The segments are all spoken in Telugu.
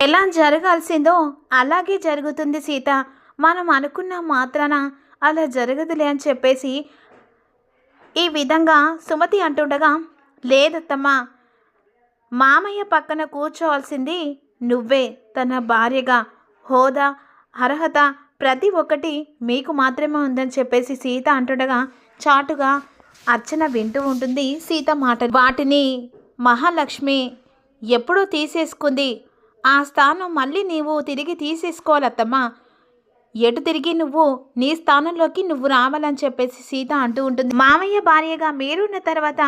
ఎలా జరగాల్సిందో అలాగే జరుగుతుంది సీత. మనం అనుకున్న మాత్రాన అలా జరగదులే అని చెప్పేసి ఈ విధంగా సుమతి అంటుండగా లేదత్తమ్మా మామయ్య పక్కన కూర్చోవాల్సింది నువ్వే. తన భార్యగా హోదా అర్హత ప్రతి ఒక్కటి మీకు మాత్రమే ఉందని చెప్పేసి సీత అంటుండగా చాటుగా అర్చన వింటూ ఉంటుంది సీత మాట వాటిని మహాలక్ష్మి ఎప్పుడో తీసేసుకుంది. ఆ స్థానం మళ్ళీ నీవు తిరిగి తీసేసుకోవాలత్తమ్మా. ఎటు తిరిగి నువ్వు నీ స్థానంలోకి నువ్వు రావాలని చెప్పేసి సీత అంటూ ఉంటుంది. మామయ్య భార్యగా మీరున్న తర్వాత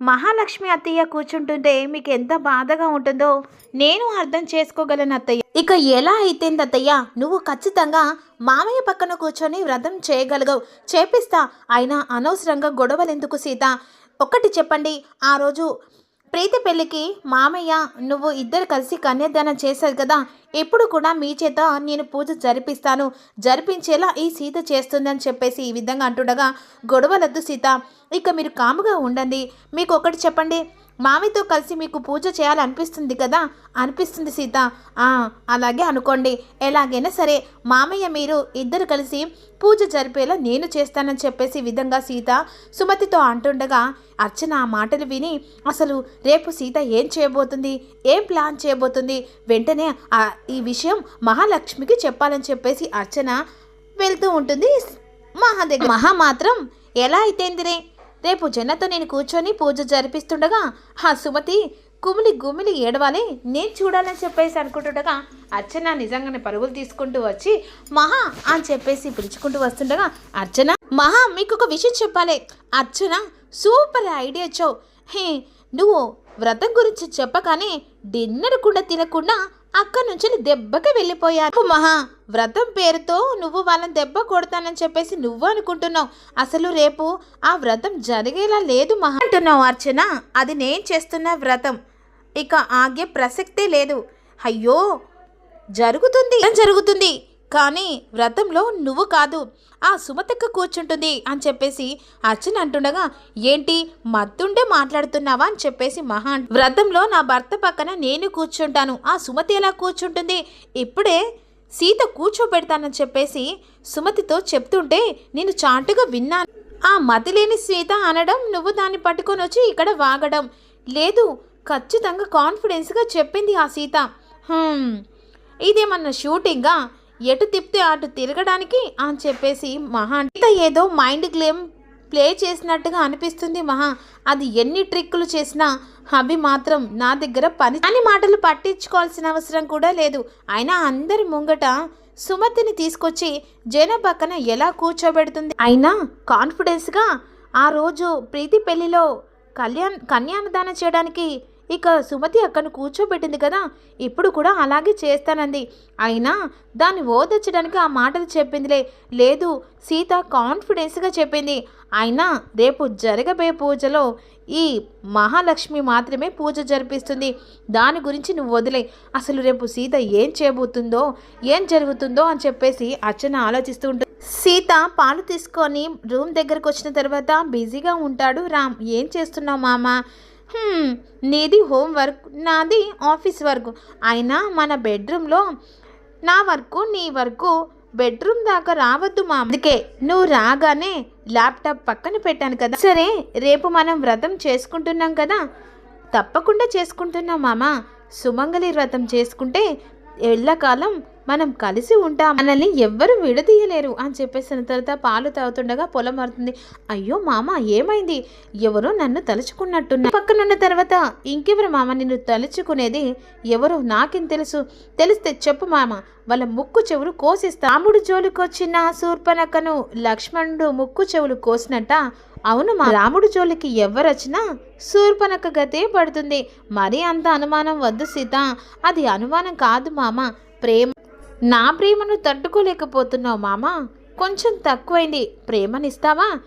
మహాలక్ష్మి అత్తయ్య కూర్చుంటుంటే మీకు ఎంత బాధగా ఉంటుందో నేను అర్థం చేసుకోగలను అత్తయ్య. ఇక ఎలా అయితేంది అత్తయ్య? నువ్వు ఖచ్చితంగా మామయ్య పక్కన కూర్చొని వ్రతం చేయగలగవు. చేపిస్తా. అయినా అనవసరంగా గొడవలు ఎందుకు సీత? ఒక్కటి చెప్పండి. ఆ రోజు ప్రీతి పెళ్ళికి మామయ్య నువ్వు ఇద్దరు కలిసి కన్యాదానం చేశారు కదా ఎప్పుడు కూడా మీ చేత నేను పూజ జరిపిస్తాను. జరిపించేలా ఈ సీత చేస్తుందని చెప్పేసి ఈ విధంగా అంటుండగా గొడవలద్దు సీత. ఇక మీరు కాముగా ఉండండి. మీకు ఒకటి చెప్పండి. మామితో కలిసి మీకు పూజ చేయాలనిపిస్తుంది కదా? అనిపిస్తుంది సీత. ఆ, అలాగే అనుకోండి. ఎలాగైనా సరే మామయ్య మీరు ఇద్దరు కలిసి పూజ జరిపేలా నేను చేస్తానని చెప్పేసి విధంగా సీత సుమతితో అంటుండగా అర్చన ఆ మాటలు విని అసలు రేపు సీత ఏం చేయబోతుంది? ఏం ప్లాన్ చేయబోతుంది? వెంటనే ఆ ఈ విషయం మహాలక్ష్మికి చెప్పాలని చెప్పేసి అర్చన వెళ్తూ ఉంటుంది. మహా దగ్గర మహా మాత్రం ఎలా అయితేందిరే? రేపు జనతో నేను కూర్చొని పూజ జరిపిస్తుండగా ఆ సుమతి కుమిలి గుమిలి ఏడవాలి. నేను చూడాలని చెప్పేసి అనుకుంటుండగా అర్చన నిజంగానే పరుగులు తీసుకుంటూ వచ్చి మహా అని చెప్పేసి పిలుచుకుంటూ వస్తుండగా అర్చన మహా మీకు ఒక విషయం చెప్పాలి. అర్చన సూపర్ ఐడియా చో. హే నువ్వు వ్రతం గురించి చెప్పగానే డిన్నర్ కూడా తినకుండా అక్కడి నుంచి దెబ్బకి వెళ్ళిపోయారు. మహా వ్రతం పేరుతో నువ్వు వాళ్ళని దెబ్బ కొడతానని చెప్పేసి నువ్వు అనుకుంటున్నావు. అసలు రేపు ఆ వ్రతం జరిగేలా లేదు మహా. అంటున్నావు అర్చన అది నేను చేస్తున్న వ్రతం. ఇక ఆగే ప్రసక్తే లేదు. అయ్యో జరుగుతుంది. జరుగుతుంది? కానీ వ్రతంలో నువ్వు కాదు. ఆ సుమతక్క కూర్చుంటుంది అని చెప్పేసి అర్చన అంటుండగా ఏంటి మత్తుండే మాట్లాడుతున్నావా? అని చెప్పేసి మహా వ్రతంలో నా భర్త పక్కన నేను కూర్చుంటాను. ఆ సుమతి ఎలా కూర్చుంటుంది? ఇప్పుడే సీత కూర్చోబెడతానని చెప్పేసి సుమతితో చెప్తుంటే నేను చాటుగా విన్నాను. ఆ మతి లేని సీత అనడం నువ్వు దాన్ని పట్టుకొని వచ్చి ఇక్కడ వాగడం. లేదు ఖచ్చితంగా కాన్ఫిడెన్స్గా చెప్పింది ఆ సీత. ఇదేమన్నా షూటింగా ఎటు తిప్పితే అటు తిరగడానికి అని చెప్పేసి మహా అంటే ఏదో మైండ్ గేమ్ ప్లే చేసినట్టుగా అనిపిస్తుంది మహా. అది ఎన్ని ట్రిక్కులు చేసినా అభి మాత్రం నా దగ్గర పని అని మాటలు పట్టించుకోవాల్సిన అవసరం కూడా లేదు. అయినా అందరి ముంగట సుమతిని తీసుకొచ్చి జన పక్కన ఎలా కూర్చోబెడుతుంది? అయినా కాన్ఫిడెన్స్గా ఆ రోజు ప్రీతి పెళ్ళిలో కళ్యాణ్ కన్యాదానం చేయడానికి ఇక సుమతి అక్కను కూర్చోబెట్టింది కదా. ఇప్పుడు కూడా అలాగే చేస్తానంది. అయినా దాన్ని ఓదొచ్చడానికి ఆ మాటలు చెప్పిందిలే. లేదు సీత కాన్ఫిడెన్స్గా చెప్పింది. అయినా రేపు జరగబోయే పూజలో ఈ మహాలక్ష్మి మాత్రమే పూజ జరిపిస్తుంది. దాని గురించి నువ్వు వదిలే. అసలు రేపు సీత ఏం చేయబోతుందో ఏం జరుగుతుందో అని చెప్పేసి అర్చన ఆలోచిస్తూ ఉంటుంది. సీత పాలు తీసుకొని రూమ్ దగ్గరకు వచ్చిన తర్వాత బిజీగా ఉంటాడు. రామ్ ఏం చేస్తున్నావు మామ? నీది హోమ్ వర్క్ నాది ఆఫీస్ వర్క్. అయినా మన బెడ్రూమ్లో నా వర్క్ నీ వర్క్ బెడ్రూమ్ దాకా రావద్దు మా అందుకే నువ్వు రాగానే ల్యాప్టాప్ పక్కన పెట్టాను కదా. సరే రేపు మనం వ్రతం చేసుకుంటున్నాం కదా. తప్పకుండా చేసుకుంటున్నాం మామ. సుమంగళి వ్రతం చేసుకుంటే ఎళ్ళకాలం మనం కలిసి ఉంటాం. మనల్ని ఎవ్వరు విడదీయలేరు అని చెప్పేసిన తర్వాత పాలు తాగుతుండగా పొలం మారుతుంది. అయ్యో మామ ఏమైంది? ఎవరో నన్ను తలుచుకున్నట్టున్నా పక్కనున్న తర్వాత ఇంకెవరు మామ? నిన్ను తలుచుకునేది ఎవరో నాకేం తెలుసు. తెలిస్తే చెప్పు మామ వాళ్ళ ముక్కు చెవులు కోసిస్తా. రాముడు జోలికొచ్చిన శూర్పనకను లక్ష్మణుడు ముక్కు చెవులు కోసినట్ట. అవును మా రాముడు జోలికి ఎవరొచ్చినా శూర్పనక గతే పడుతుంది. మరీ అంత అనుమానం వద్దు సీత. అది అనుమానం కాదు మామ. ప్రేమ నా ప్రేమను తట్టుకోలేకపోతున్నావు మామ. కొంచెం తక్కువైంది. ప్రేమనిస్తావా?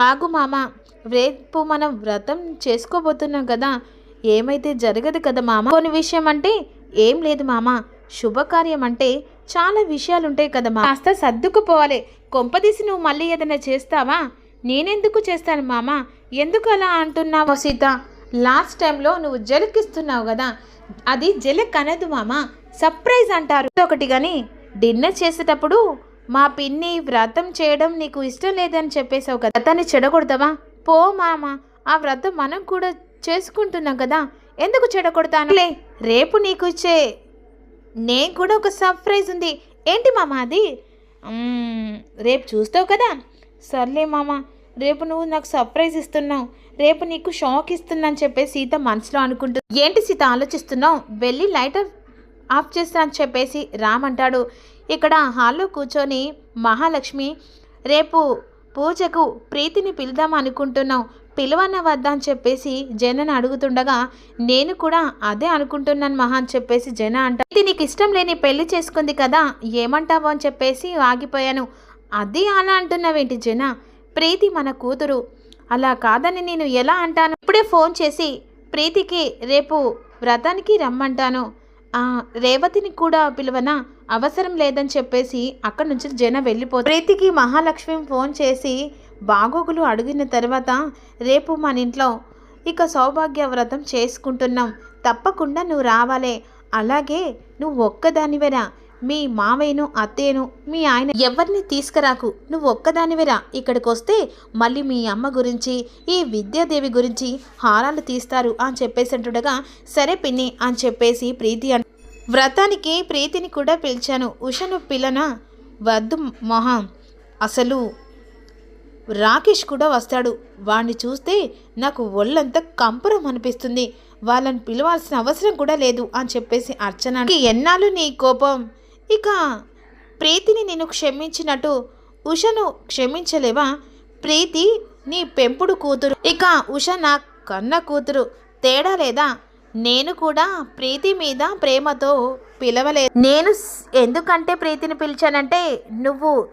ఆగు మామ. రేపు మనం వ్రతం చేసుకోబోతున్నాం కదా. ఏమైతే జరగదు కదా మామ. కొన్ని విషయం అంటే ఏం లేదు మామ. శుభకార్యం అంటే చాలా విషయాలు ఉంటాయి కదా మా కాస్త సర్దుకుపోవాలి. కొంపదీసి నువ్వు మళ్ళీ ఏదైనా చేస్తావా? నేనెందుకు చేస్తాను మామ? ఎందుకు అలా అంటున్నావు సీత? లాస్ట్ టైంలో నువ్వు జలకిస్తున్నావు కదా. అది జలక్ అనదు మామ. సర్ప్రైజ్ అంటారు. ఒకటి కానీ డిన్నర్ చేసేటప్పుడు మా పిన్ని వ్రతం చేయడం నీకు ఇష్టం లేదని చెప్పేసావు కదా. వ్రతాన్ని చెడగొడతావా? పో మామ ఆ వ్రతం మనం కూడా చేసుకుంటున్నాం కదా. ఎందుకు చెడగొడతాను? లే రేపు నీకు ఇచ్చే నేను కూడా ఒక సర్ప్రైజ్ ఉంది. ఏంటి మామ అది? రేపు చూస్తావు కదా. సర్లే మామ రేపు నువ్వు నాకు సర్ప్రైజ్ ఇస్తున్నావు. రేపు నీకు షాక్ ఇస్తున్నా అని చెప్పేసి సీత మనసులో అనుకుంటుంది. ఏంటి సీత ఆలోచిస్తున్నావు? వెళ్ళి లైటర్ ఆఫ్ చేస్తా అని చెప్పేసి రామ్ అంటాడు ఇక్కడ హాల్లో కూర్చొని మహాలక్ష్మి రేపు పూజకు ప్రీతిని పిలుదాం అనుకుంటున్నాం పిలవన్న వద్దా? అని చెప్పేసి జనని అడుగుతుండగా నేను కూడా అదే అనుకుంటున్నాను మహా అని చెప్పేసి జన అంట ఇది నీకు ఇష్టం లేని పెళ్ళి చేసుకుంది కదా ఏమంటావు? అని చెప్పేసి ఆగిపోయాను. అది అలా అంటున్నావేంటి జన? ప్రీతి మన కూతురు. అలా కాదని నేను ఎలా అంటాను? ఇప్పుడే ఫోన్ చేసి ప్రీతికి రేపు వ్రతానికి రమ్మంటాను. రేవతిని కూడా పిలువన? అవసరం లేదని చెప్పేసి అక్కడి నుంచి జన వెళ్ళిపోతుంది ప్రీతికి మహాలక్ష్మి ఫోన్ చేసి బాగోగులు అడిగిన తర్వాత రేపు మన ఇంట్లో ఇక సౌభాగ్య వ్రతం చేసుకుంటున్నాం. తప్పకుండా నువ్వు రావాలే. అలాగే నువ్వు ఒక్కదానివేనా? మీ మావయ్యను అత్తయ్యను మీ ఆయన ఎవరిని తీసుకురాకు? నువ్వు ఒక్కదానివేరా ఇక్కడికి వస్తే మళ్ళీ మీ అమ్మ గురించి ఈ విద్యాదేవి గురించి హారాలు తీస్తారు అని చెప్పేసి అంటుండగా సరే పిన్ని అని చెప్పేసి ప్రీతి అను వ్రతానికి ప్రీతిని కూడా పిలిచాను. ఉషను పిల్లన వద్దు మొహం. అసలు రాకేష్ కూడా వస్తాడు. వాణ్ణి చూస్తే నాకు ఒళ్ళంతా కంపురం అనిపిస్తుంది. వాళ్ళని పిలవాల్సిన అవసరం కూడా లేదు అని చెప్పేసి అర్చన ఎన్నాళ్ళు నీ కోపం? ఇక ప్రీతిని నేను క్షమించినట్టు ఉషను క్షమించలేవా? ప్రీతి నీ పెంపుడు కూతురు. ఇక ఉష నా కన్న కూతురు. తేడా లేదా? నేను కూడా ప్రీతి మీద ప్రేమతో పిలవలేదు. నేను ఎందుకంటే ప్రీతిని పిలిచానంటే నువ్వు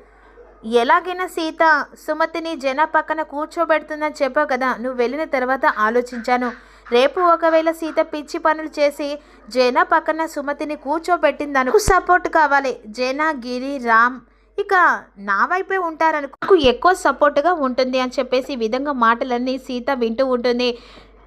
ఎలాగైనా సీత సుమతిని జన పక్కన కూర్చోబెడుతుందని చెప్పావు కదా. నువ్వు వెళ్ళిన తర్వాత ఆలోచించాను. రేపు ఒకవేళ సీత పిచ్చి పనులు చేసి జన పక్కన సుమతిని కూర్చోబెట్టిందను సపోర్ట్ కావాలి. జన గిరి రామ్ ఇక నా వైపే ఉంటారనుకో నాకు ఎక్కువ సపోర్ట్గా ఉంటుంది అని చెప్పేసి విధంగా మాటలన్నీ సీత వింటూ ఉంటుంది.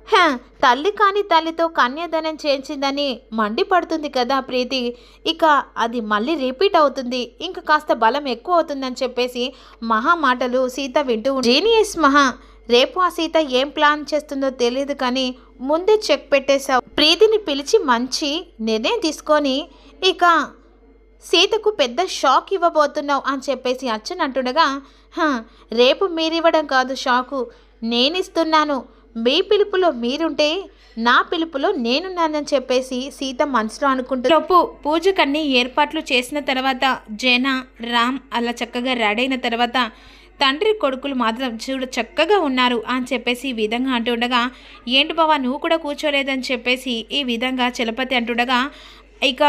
హ, తల్లి కాని తల్లితో కన్యాదానం చేయించిందని మండిపడుతుంది కదా ప్రీతి. ఇక అది మళ్ళీ రిపీట్ అవుతుంది. ఇంకా కాస్త బలం ఎక్కువ అవుతుందని చెప్పేసి మహా మాటలు సీత వింటూ జీనియస్ మహా. రేపు ఆ సీత ఏం ప్లాన్ చేస్తుందో తెలియదు కానీ ముందే చెక్ పెట్టేశావు. ప్రీతిని పిలిచి మంచి నిర్ణయం తీసుకొని ఇక సీతకు పెద్ద షాక్ ఇవ్వబోతున్నావు అని చెప్పేసి అచ్చన్ అంటుండగా "హ, రేపు మీరివ్వడం కాదు షాకు. నేనిస్తున్నాను. మీ పిలుపులో మీరుంటే నా పిలుపులో నేనున్నానని చెప్పేసి సీత మనసులో అనుకుంటుంది. లోపు పూజకన్ని ఏర్పాట్లు చేసిన తర్వాత జన రామ్ అలా చక్కగా రెడీ అయిన తర్వాత తండ్రి కొడుకులు మాత్రం చూడ చక్కగా ఉన్నారు అని చెప్పేసి ఈ విధంగా అంటుండగా ఏంటి బావా నువ్వు కూడా కూర్చోలేదని చెప్పేసి ఈ విధంగా చలపతి అంటుండగా ఇక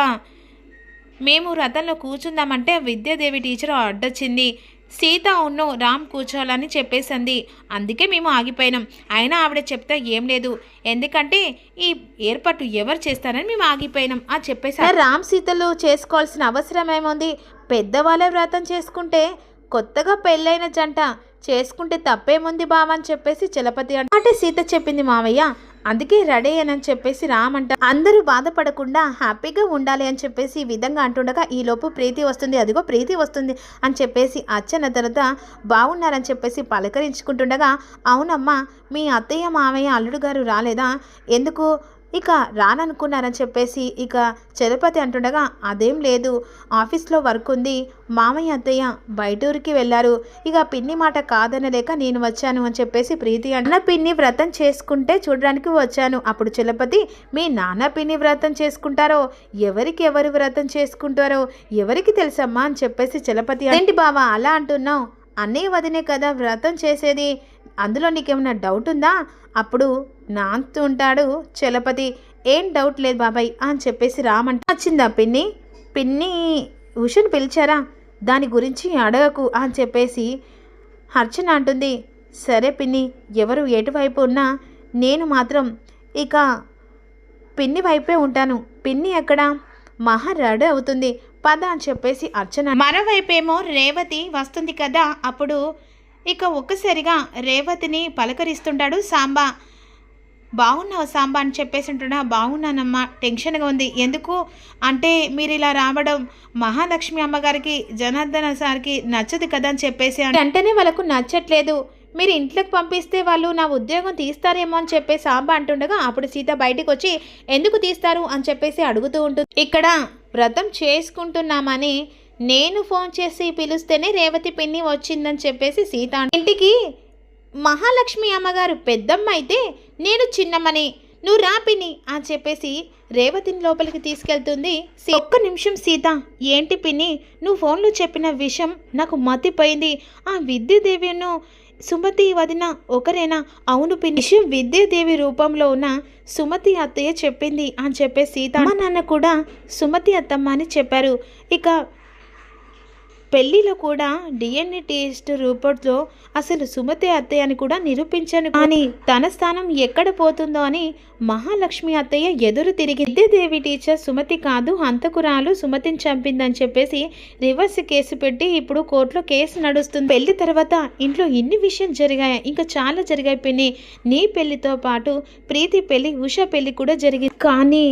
మేము రథంలో కూర్చుందామంటే విద్యాదేవి టీచర్ అడ్డొచ్చింది. సీత ఉన్ను రామ్ కూర్చోవాలని చెప్పేసింది. అందుకే మేము ఆగిపోయినాం. అయినా ఆవిడ చెప్తే ఏం లేదు. ఎందుకంటే ఈ ఏర్పాటు ఎవరు చేస్తారని మేము ఆగిపోయినాం అని చెప్పేసి రామ్ సీతలు చేసుకోవాల్సిన అవసరం ఏముంది? పెద్దవాళ్ళే వ్రతం చేసుకుంటే కొత్తగా పెళ్ళైన జంట చేసుకుంటే తప్పేముంది బావ అని చెప్పేసి చలపతి అంట. అంటే సీత చెప్పింది మావయ్య. అందుకే రెడీ అని చెప్పేసి రామంట అందరూ బాధపడకుండా హ్యాపీగా ఉండాలి అని చెప్పేసి ఈ విధంగా అంటుండగా ఈలోపు ప్రీతి వస్తుంది అదిగో ప్రీతి వస్తుంది అని చెప్పేసి అచ్చన తర్వాత బాగున్నారని చెప్పేసి పలకరించుకుంటుండగా అవునమ్మా మీ అత్తయ్య మామయ్య అల్లుడు గారు రాలేదా? ఎందుకు? ఇక రాననుకున్నారని చెప్పేసి ఇక చలపతి అంటుండగా అదేం లేదు. ఆఫీస్లో వర్క్ ఉంది. మామయ్య అత్తయ్య బయటూరికి వెళ్ళారు. ఇక పిన్ని మాట కాదనలేక నేను వచ్చాను అని చెప్పేసి ప్రీతి అన్న పిన్ని వ్రతం చేసుకుంటే చూడడానికి వచ్చాను. అప్పుడు చలపతి మీ నాన్న పిన్ని వ్రతం చేసుకుంటారో? ఎవరికి ఎవరు వ్రతం చేసుకుంటారో? ఎవరికి తెలుసమ్మా? అని చెప్పేసి చలపతి ఏంటి బావా అలా అంటున్నావు? అన్నీ వదినే కదా వ్రతం చేసేది. అందులో నీకేమైనా డౌట్ ఉందా? అప్పుడు నాంతు ఉంటాడు చలపతి. ఏం డౌట్ లేదు బాబాయ్ అని చెప్పేసి రామంట. వచ్చిందా పిన్ని? పిన్ని ఉషుని పిలిచారా? దాని గురించి అడగకు అని చెప్పేసి అర్చన అంటుంది. సరే పిన్ని ఎవరు ఎటువైపు ఉన్నా నేను మాత్రం ఇక పిన్ని వైపే ఉంటాను. పిన్ని ఎక్కడ? మహా అవుతుంది. పద అని చెప్పేసి అర్చన. మరోవైపేమో రేవతి వస్తుంది కదా అప్పుడు ఇక ఒక్కసారిగా రేవతిని పలకరిస్తుంటాడు సాంబా. బాగున్నావు సాంబా అని చెప్పేసి అంటున్నా బాగున్నానమ్మా టెన్షన్గా ఉంది. ఎందుకు? అంటే మీరు ఇలా రావడం మహాలక్ష్మి అమ్మగారికి జనార్దన సార్కి నచ్చదు కదా అని చెప్పేసి వెంటనే వాళ్ళకు నచ్చట్లేదు. మీరు ఇంట్లోకి పంపిస్తే వాళ్ళు నా ఉద్యోగం తీస్తారేమో అని చెప్పేసి సాంబ అంటుండగా అప్పుడు సీత బయటికి వచ్చి ఎందుకు తీస్తారు? అని చెప్పేసి అడుగుతూ ఉంటుంది. ఇక్కడ వ్రతం చేసుకుంటున్నామని నేను ఫోన్ చేసి పిలిస్తేనే రేవతి పిన్ని వచ్చిందని చెప్పేసి సీత ఇంటికి మహాలక్ష్మి అమ్మగారు పెద్దమ్మ అయితే నేను చిన్నమ్మని నువ్వు రా పిన్ని అని చెప్పేసి రేవతిని లోపలికి తీసుకెళ్తుంది ఒక్క నిమిషం సీత ఏంటి పిన్ని నువ్వు ఫోన్లో చెప్పిన విషయం నాకు మతిపోయింది. ఆ విద్యుదేవిను సుమతి వదిన ఒకరేనా? అవును పిన్ని. విషయం విద్యాదేవి రూపంలో ఉన్న సుమతి అత్తయ్య చెప్పింది అని చెప్పేసి సీత నాన్న కూడా సుమతి అత్తమ్మ అని చెప్పారు. ఇక పెళ్ళిలో కూడా డిఎన్ఏ టెస్ట్ రూపంలో అసలు సుమతి అత్తయ్య అని కూడా నిరూపించాను. కానీ తన స్థానం ఎక్కడ పోతుందో అని మహాలక్ష్మి అత్తయ్య ఎదురు తిరిగి విద్యాదేవి టీచర్ సుమతి కాదు హంతకురాలు సుమతిని చంపిందని చెప్పేసి రివర్స్ కేసు పెట్టి ఇప్పుడు కోర్టులో కేసు నడుస్తుంది. పెళ్ళి తర్వాత ఇంట్లో ఇన్ని విషయం జరిగాయి? ఇంకా చాలా జరిగాయి పిన్ని. నీ పెళ్ళితో పాటు ప్రీతి పెళ్ళి ఉషా పెళ్ళి కూడా జరిగింది. కానీ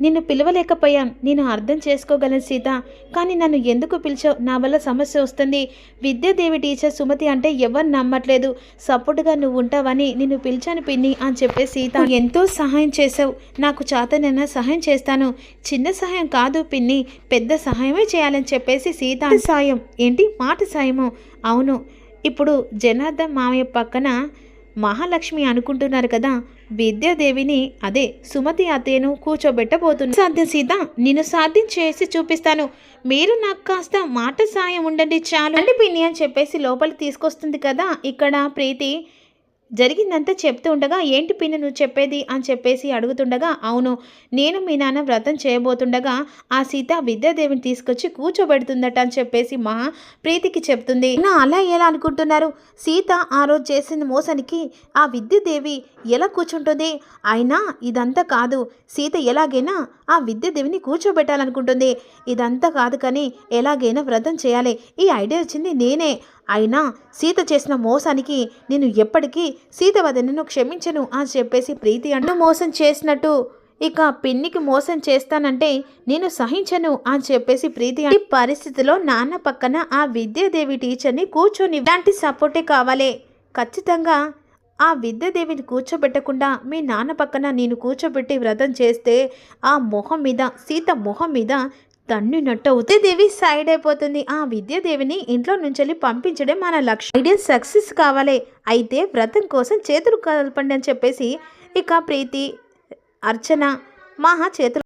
నిన్ను పిలవలేకపోయాను నేను అర్థం చేసుకోగలను సీత. కానీ నన్ను ఎందుకు పిలిచావు? నా వల్ల సమస్య వస్తుంది. విద్యాదేవి టీచర్ సుమతి అంటే ఎవరు నమ్మట్లేదు. సపోర్ట్గా నువ్వు ఉంటావని నిన్ను పిలిచాను పిన్ని అని చెప్పే సీత. ఎంతో సహాయం చేసావు నాకు చేతనైనా సహాయం చేస్తాను. చిన్న సహాయం కాదు పిన్ని. పెద్ద సహాయమే చేయాలని చెప్పేసి సీత. సాయం. ఏంటి? మాట సాయము? అవును. ఇప్పుడు జనార్దన్ మామయ్య పక్కన మహాలక్ష్మి అనుకుంటున్నారు కదా. విద్యాదేవిని అదే సుమతి అత్తయ్యను కూర్చోబెట్టబోతుంది సాధ్యం సీత నేను సాధ్యం చేసి చూపిస్తాను. మీరు నాకు కాస్త మాట సాయం ఉండండి చాలు. అండి పిన్ని అని చెప్పేసి లోపలికి తీసుకొస్తుంది కదా. ఇక్కడ ప్రీతి జరిగిందంతా చెప్తూ ఉండగా ఏంటి పిన్ని నువ్వు చెప్పేది? అని చెప్పేసి అడుగుతుండగా అవును నేను మీ నాన్న వ్రతం చేయబోతుండగా ఆ సీత విద్యాదేవిని తీసుకొచ్చి కూర్చోబెడుతుందట అని చెప్పేసి మహా ప్రీతికి చెప్తుంది. నా అలా ఎలా అనుకుంటున్నారు? సీత ఆ రోజు చేసిన మోసానికి ఆ విద్యాదేవి ఎలా కూర్చుంటుంది? అయినా ఇదంతా కాదు. సీత ఎలాగైనా ఆ విద్యాదేవిని కూర్చోబెట్టాలనుకుంటుంది. ఇదంతా కాదు కానీ ఎలాగైనా వ్రతం చేయాలి. ఈ ఐడియా వచ్చింది నేనే. అయినా సీత చేసిన మోసానికి నేను ఎప్పటికీ సీత వదనను క్షమించను అని చెప్పేసి ప్రీతి అంటూ మోసం చేసినట్టు. ఇక పిన్నికి మోసం చేస్తానంటే నేను సహించను అని చెప్పేసి ప్రీతి ఈ పరిస్థితిలో నాన్న పక్కన ఆ విద్యాదేవి టీచర్ని కూర్చొని ఇలాంటి సపోర్టే కావాలి. ఖచ్చితంగా ఆ విద్యాదేవిని కూర్చోబెట్టకుండా మీ నాన్న పక్కన నేను కూర్చోబెట్టి వ్రతం చేస్తే ఆ మొహం మీద సీత మొహం మీద తన్నునట్టు విద్యాదేవి సైడ్ అయిపోతుంది. ఆ విద్యాదేవిని ఇంట్లో నుంచి పంపించడం మన లక్ష్యం. ఐడియా సక్సెస్ కావాలి. అయితే వ్రతం కోసం చేతులు కలపండి అని చెప్పేసి ఇక ప్రీతి అర్చన మహా చేతులు